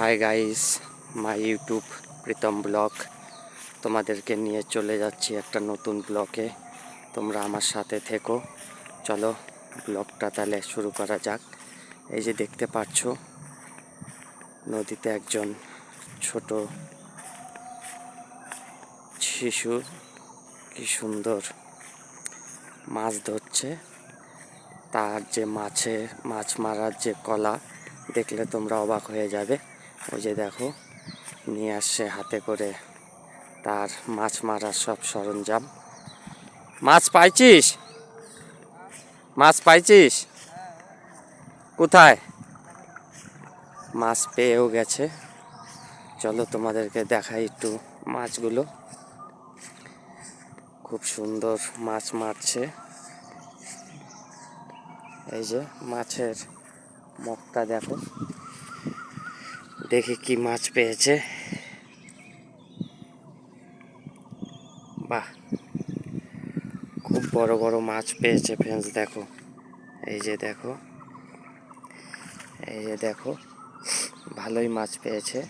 Hi guys my YouTube Pritam blog তোমাদেরকে নিয়ে চলে যাচ্ছি একটা নতুন ব্লগে তোমরা আমার সাথে থেকো। চলো ব্লগটা তাহলে শুরু করা যাক। এই যে দেখতে পাচ্ছ, নদীতে একজন ছোট শিশু কি সুন্দর মাছ ধরছে। তার যে মাছে, মাছ মারার যে কলা, দেখলে তোমরা অবাক হয়ে যাবে। ওই যে দেখো, নিয়ে আসছে হাতে করে তার মাছ মারার সব সরঞ্জাম। মাছ পাইছিস? মাছ পাইছিস? কোথায়? মাছ পেয়েও গেছে। চলো তোমাদেরকে দেখাই একটু মাছগুলো। খুব সুন্দর মাছ মারছে। এই যে মাছের মুখটা দেখো। দেখি কি মাছ পেয়েছে। বাহ, খুব বড় বড় মাছ পেয়েছে ফ্রেন্ডস দেখো। এই যে দেখো, এই যে দেখো, ভালোই মাছ পেয়েছে।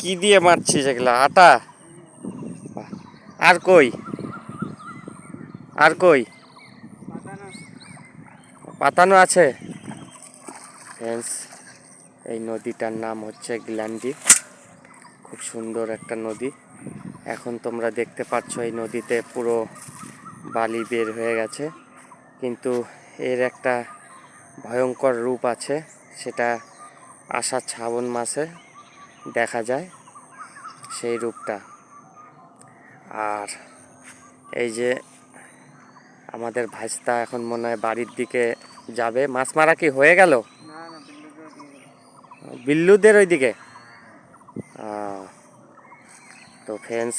কি দিয়ে মারছিস এগুলা? আটা। আর কই? আর কই? পাতানো আছে। ফ্রেন্ডস এই নদীটার নাম হচ্ছে গ্ল্যান্ডি খুব সুন্দর একটা নদী। এখন তোমরা দেখতে পাচ্ছ এই নদীতে পুরো বালি বের হয়ে গেছে। কিন্তু এর একটা ভয়ঙ্কর রূপ আছে, সেটা আষাঢ় শ্রাবণ মাসে দেখা যায় সেই রূপটা। আর এই যে আমাদের ভাইস্তা এখন মনে হয় বাড়ির দিকে যাবে। মাছ মারা কি হয়ে গেল? বিল্লুদের ওইদিকে? তো ফ্রেন্ডস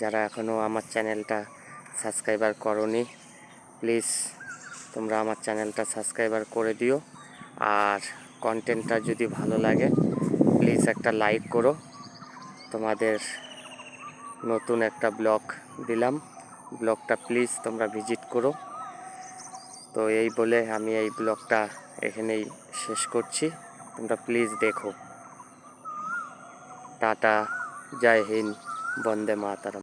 যারা এখনও আমার চ্যানেলটা সাবস্ক্রাইবার করনি প্লিজ তোমরা আমার চ্যানেলটা সাবস্ক্রাইবার করে দিও। আর কন্টেন্টটা যদি ভালো লাগে প্লিজ একটা লাইক করো। তোমাদের নতুন একটা ব্লগ দিলাম। ব্লগটা প্লিজ তোমরা ভিজিট করো। তো এই বলে আমি এই ব্লগটা এখানেই শেষ করছি। তোমরা প্লিজ দেখো। টাটা, জয় হিন্দ, বন্দে মাতারম।